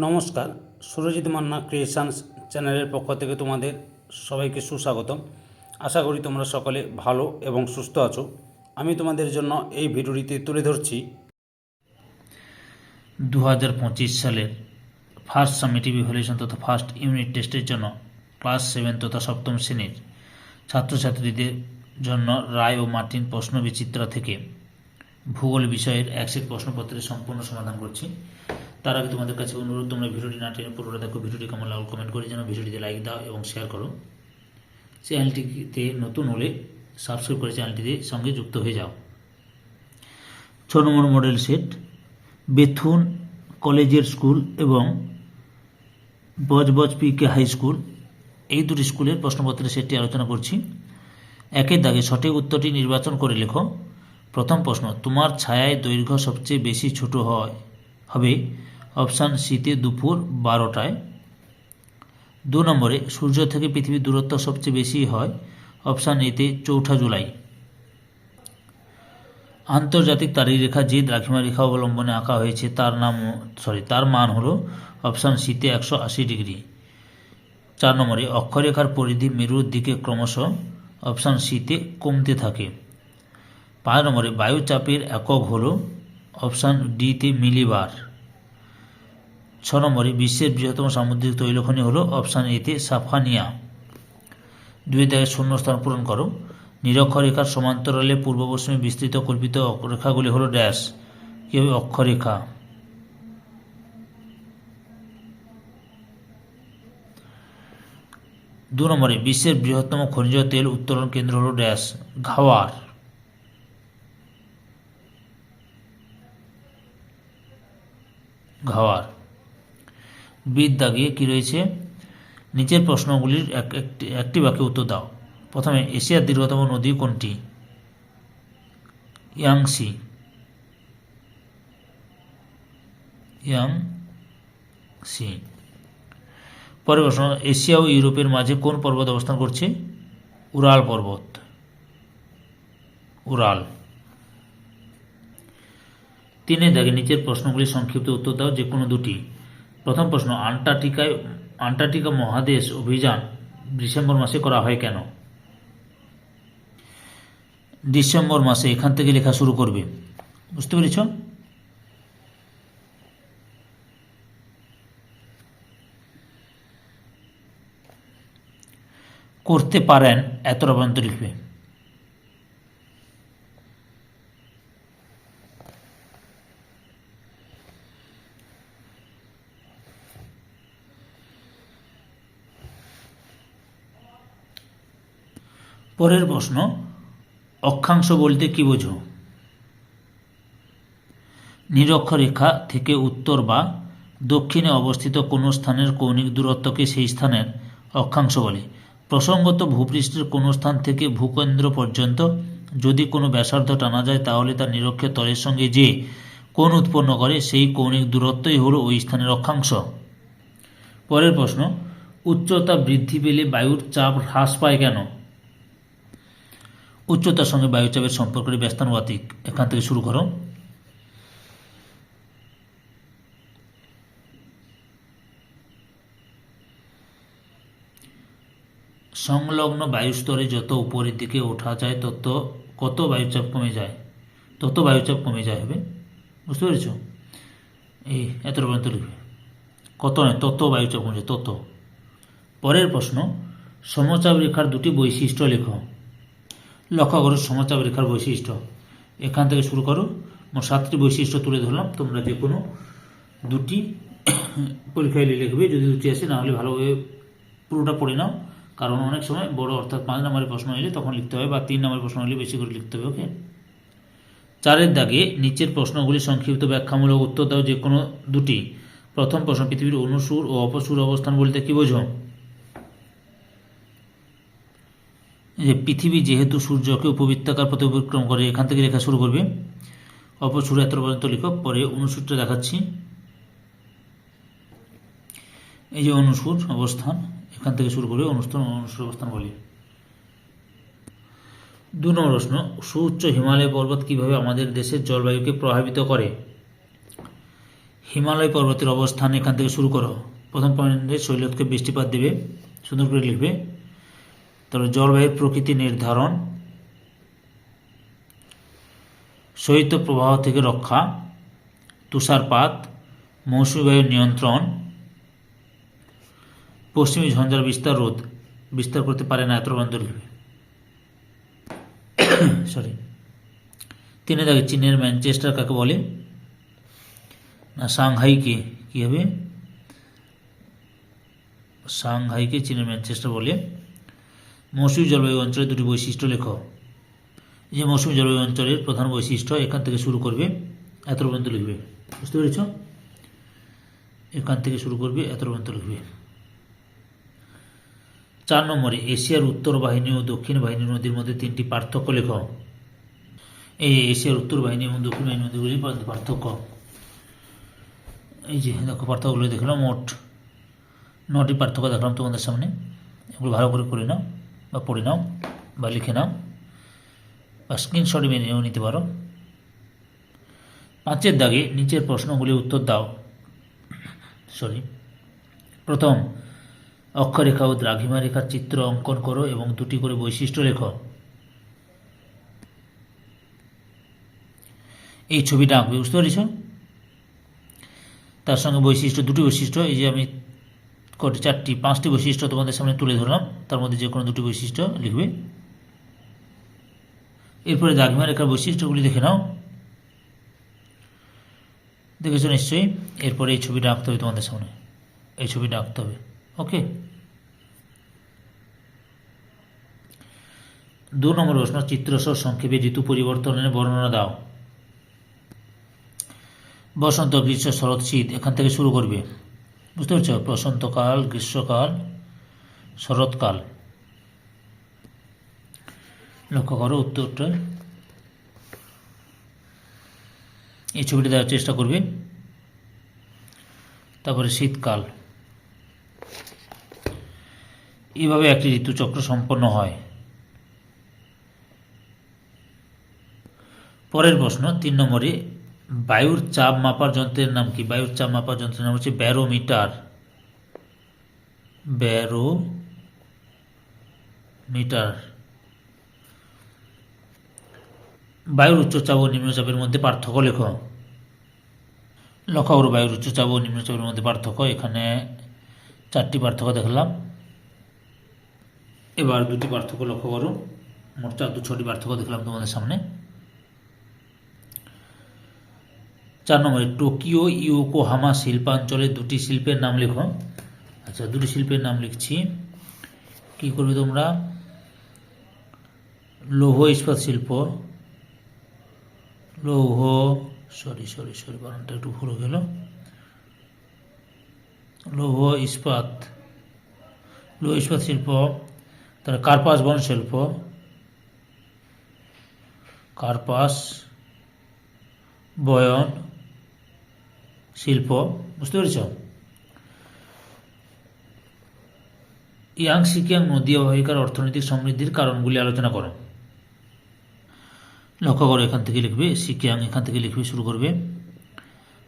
নমস্কার, সুরজিৎ মান্না ক্রিয়েশনস চ্যানেলের পক্ষ থেকে তোমাদের সবাইকে সুস্বাগতম। আশা করি তোমরা সকলে ভালো এবং সুস্থ আছো। আমি তোমাদের জন্য এই ভিডিওটিতে তুলে ধরছি দু হাজার পঁচিশ সালের ফার্স্ট সামিটিভ ইভ্যালুয়েশন তথা ফার্স্ট ইউনিট টেস্টের জন্য ক্লাস সেভেন তথা সপ্তম শ্রেণির ছাত্রছাত্রীদের জন্য রায় ও মার্টিন প্রশ্ন বিচিত্রা থেকে ভূগোল বিষয়ের এক সেট প্রশ্নপত্রের সম্পূর্ণ সমাধান করছি। তার আগে তোমাদের কাছে অনুরোধ, তোমরা ভিডিওটি না টেনে পুরোটা দেখো, ভিডিওটি কেমন লাগল কমেন্ট করে যেন ভিডিওটিতে লাইক দাও এবং শেয়ার করো। চ্যানেলটিতে নতুন হলে সাবস্ক্রাইব করে চ্যানেলটিতে সঙ্গে যুক্ত হয়ে যাও। ছ নম্বর মডেল সেট বেথুন কলেজের স্কুল এবং Budge Budge P K high school এই দুটি স্কুলের প্রশ্নপত্রের সেটটি আলোচনা করছি। একের দাগে সঠিক উত্তরটি নির্বাচন করে লেখো। প্রথম প্রশ্ন, তোমার ছায়ায় দৈর্ঘ্য সবচেয়ে বেশি ছোট হয়, হবে অপশান সিতে দুপুর বারোটায়। দু নম্বরে, সূর্য থেকে পৃথিবীর দূরত্ব সবচেয়ে বেশি হয়, অপশান এতে চৌঠা জুলাই। আন্তর্জাতিক তারিখ রেখা যে দ্রাঘিমা রেখা অবলম্বনে আঁকা হয়েছে, তার নাম সরি তার মান হল অপশান সিতে একশো আশি ডিগ্রি। চার নম্বরে, অক্ষরেখার পরিধি মেরুর দিকে ক্রমশ অপশান সিতে কমতে থাকে। পাঁচ নম্বরে, বায়ুচাপের একক হল অপশান ডিতে মিলিবার। ছ নম্বরে বিশ্বের বৃহত্তম সামুদ্রিক তৈলখনি হলো অপশান এতে সাফানিয়া। দুই থেকে শূন্যস্থান পূরণ করো। নিরক্ষরেখার সমান্তরালে পূর্ব পশ্চিমে বিস্তৃত কল্পিত রেখাগুলি হলো ড্যাশ। কি হবে অক্ষরেখা? দু নম্বরে, বিশ্বের বৃহত্তম খনিজ তেল উত্তোলন কেন্দ্র হলো ড্যাশ। ঘাওয়ার। ঘাওয়ার। বৃদ দাগিয়ে কি রয়েছে? নিচের প্রশ্নগুলির এক একটি একটি বাক্যে উত্তর দাও। প্রথমে, এশিয়ার দীর্ঘতম নদী কোনটি? ইয়াংসি। ইয়াংসি। পরের প্রশ্ন, এশিয়া ও ইউরোপের মাঝে কোন পর্বত অবস্থান করছে? উরাল পর্বত। উরাল তিনে দাগে নিচের প্রশ্নগুলি সংক্ষিপ্ত উত্তর দাও, যে কোনো দুটি। প্রথম প্রশ্ন, আন্টার্কটিকায়, আন্টার্কটিকা মহাদেশ অভিযান ডিসেম্বর মাসে করা হয় কেন? ডিসেম্বর মাসে এখান থেকে লেখা শুরু করবে। বুঝতে পেরেছ? করতে পারেন, এতটা পর্যন্ত লিখবে। পরের প্রশ্ন, অক্ষাংশ বলতে কি বোঝো? নিরক্ষরেখা থেকে উত্তর বা দক্ষিণে অবস্থিত কোনো স্থানের কৌণিক দূরত্বকে সেই স্থানের অক্ষাংশ বলে। প্রসঙ্গত ভূপৃষ্ঠের কোনো স্থান থেকে ভূকেন্দ্র পর্যন্ত যদি কোনো ব্যাসার্ধ টানা যায়, তাহলে তার নিরক্ষের তলের সঙ্গে যে কোণ উৎপন্ন করে, সেই কৌণিক দূরত্বই হলো ওই স্থানের অক্ষাংশ। পরের প্রশ্ন, উচ্চতা বৃদ্ধি পেলে বায়ুর চাপ হ্রাস পায় কেন? উচ্চতার সঙ্গে বায়ুচাপের সম্পর্কের ব্যস্তানুপাতিক এখান থেকে শুরু করো। সংলগ্ন বায়ুস্তরে যত উপরের দিকে ওঠা যায়, তত কত বায়ুচাপ কমে যায়, তত বায়ুচাপ কমে যায় হবে। বুঝতে পেরেছ? এই এত পর্যন্ত লিখবে। কত নয়, তত বায়ুচাপ কমে যায়, তত। পরের প্রশ্ন, সমচাপ রেখার দুটি বৈশিষ্ট্য লেখো। লক্ষ্য করো সমচাপ রেখার বৈশিষ্ট্য। এখান থেকে শুরু করো, মোট সাতটি বৈশিষ্ট্য তুলে ধরলাম। তোমরা যে কোনো দুটি পরীক্ষায় লিখবে, যদি দুটি আসে নাহলে ভালোভাবে পুরোটা পড়ে নাও। কারণ অনেক সময় বড়, অর্থাৎ পাঁচ নম্বরের প্রশ্ন এলে তখন লিখতে হবে, বা তিন নম্বরের প্রশ্ন হলে বেশি করে লিখতে হবে, ওকে? চারের দাগে নিচের প্রশ্নগুলি সংক্ষিপ্ত ব্যাখ্যামূলক উত্তর দাও যে কোনো দুটি। প্রথম প্রশ্ন, পৃথিবীর অনুসুর ও অপসুর অবস্থান বলতে কি বোঝো? যে পৃথিবী যেহেতু সূর্যকে উপবৃত্তাকার পথে অতিক্রম করে, এখান থেকে লেখা শুরু করবে। অপর অপসূর এত পর্যন্ত লিখো পরে অনুসূরটা দেখাচ্ছি। এই যে অনুসূর, অবস্থান, এখান থেকে শুরু করে অনুষ্ঠান অনুসূর অবস্থান বলি। দু নম্বর প্রশ্ন, সুউচ্চ হিমালয় পর্বত কীভাবে আমাদের দেশের জলবায়ুকে প্রভাবিত করে? হিমালয় পর্বতের অবস্থান এখান থেকে শুরু করো। প্রথম পয়েন্টে শৈলতকে বৃষ্টিপাত দেবে, সুন্দর করে লিখবে। তারপরে জলবায়ুর প্রকৃতি নির্ধারণ, শৈত্য প্রবাহ থেকে রক্ষা, তুষারপাত, মৌসুমী বায়ুর নিয়ন্ত্রণ, পশ্চিমী ঝঞ্ঝার বিস্তার রোধ, বিস্তার করতে পারে না এত বন্ধ সরি তিনি দেখে চীনের ম্যানচেস্টার কাকে বলে? না, সাংহাইকে কী হবে? সাংহাইকে চীনের ম্যানচেস্টার বলে। মৌসুমী জলবায়ু অঞ্চলের দুটি বৈশিষ্ট্য লেখ। যে মৌসুমী জলবায়ু অঞ্চলের প্রধান বৈশিষ্ট্য, এখান থেকে শুরু করবে এত পর্যন্ত লিখবে। বুঝতে পেরেছ? এখান থেকে শুরু করবে এত পর্যন্ত লিখবে। চার নম্বরে, এশিয়ার উত্তর বাহিনী ও দক্ষিণ বাহিনী নদীর মধ্যে তিনটি পার্থক্য লেখ। এই এশিয়ার উত্তর বাহিনী এবং দক্ষিণ বাহিনী নদীগুলির মধ্যে পার্থক্য। এই যে দেখো পার্থক্যগুলো দেখলাম, মোট নটি পার্থক্য দেখলাম তোমাদের সামনে। এগুলো ভালো করে করে নাও। বা পড়ে নাও বা লিখে নাও বা স্ক্রিনশট মেনেও নিতে পারো। পাঁচের দাগে নিচের প্রশ্নগুলি উত্তর দাও। সরি প্রথম, অক্ষরেখা ও দ্রাঘিমা রেখার চিত্র অঙ্কন করো এবং দুটি করে বৈশিষ্ট্য লেখো। এই ছবিটা আঁকবে, বুঝতে পেরেছ? তার সঙ্গে বৈশিষ্ট্য, দুটি বৈশিষ্ট্য, এই যে আমি কটি, চারটি, পাঁচটি বৈশিষ্ট্য তোমাদের সামনে তুলে ধরলাম। তার মধ্যে যে কোনো দুটি বৈশিষ্ট্য লিখবে। এরপরে দাগমা রেখার বৈশিষ্ট্যগুলি দেখে নাও। দেখেছ নিশ্চয়ই? এরপরে এই ছবিটা আঁকতে হবে তোমাদের সামনে। এই ছবিটা আঁকতে হবে। ওকে? দু নম্বর প্রশ্ন, চিত্রসহ সংক্ষেপে ঋতু পরিবর্তনের বর্ণনা দাও। বসন্ত, গ্রীষ্ম, শরৎ, শীত, এখান থেকে শুরু করবে। বুঝতে পারছ? বসন্তকাল, গ্রীষ্মকাল, শরৎকাল। লক্ষ্য করো উত্তরটা। এই ছবিটা দেওয়ার চেষ্টা করবে। তারপরে শীতকাল। এইভাবে একটি ঋতুচক্র সম্পন্ন হয়। পরের প্রশ্ন, তিন নম্বরে বায়ুর চাপ মাপার যন্ত্রের নাম কি? বায়ুর চাপ মাপার যন্ত্রের নাম হচ্ছে ব্যারোমিটার। ব্যারো মিটার বায়ুর উচ্চচাপ ও নিম্নচাপের মধ্যে পার্থক্য লেখ। লক্ষ্য করো বায়ুর উচ্চচাপ ও নিম্নচাপের মধ্যে পার্থক্য। এখানে চারটি পার্থক্য দেখলাম। এবার দুটি পার্থক্য লক্ষ্য করো। মোট চার দু ছটি পার্থক্য দেখলাম তোমাদের সামনে। চার নম্বরে, টোকিও ইয়োকোহামা শিল্পাঞ্চলের দুটি শিল্পের নাম লেখো। আচ্ছা দুটি শিল্পের নাম লিখছি। কি করবে তোমরা? লৌহ ইস্পাত শিল্প। লৌহ সরি সরি সরি বানানটা একটু ভুলে গেল। লৌহ ইস্পাত লৌহ ইস্পাত শিল্প, তার কার্পাস বন শিল্প। কার্পাস, বয়ন শিল্প, বুঝতে পেরেছ? ইয়াং সিকিয়াং নদী অববাহিকার অর্থনৈতিক সমৃদ্ধির কারণগুলি আলোচনা করো। লক্ষ্য করো, এখান থেকে লিখবে সিকিয়াং এখান থেকে লিখবে, শুরু করবে।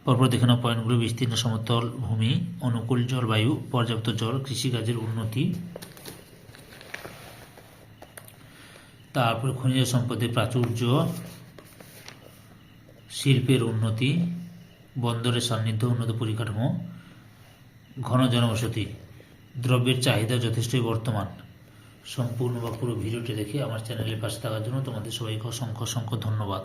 পরপর দেখে নাও পয়েন্টগুলো, বিস্তীর্ণ সমতল ভূমি, অনুকূল জলবায়ু পর্যাপ্ত জল, কৃষিকাজের উন্নতি। তারপরে খনিজ সম্পদের প্রাচুর্য, শিল্পের উন্নতি। বন্দরের সান্নিধ্য উন্নত পরিকাঠামো, ঘন জনবসতি, দ্রব্যের চাহিদা যথেষ্টই বর্তমান। সম্পূর্ণ বা পুরো ভিডিওটি দেখে আমার চ্যানেলের পাশে থাকার জন্য তোমাদের সবাইকে অসংখ্য অসংখ্য ধন্যবাদ।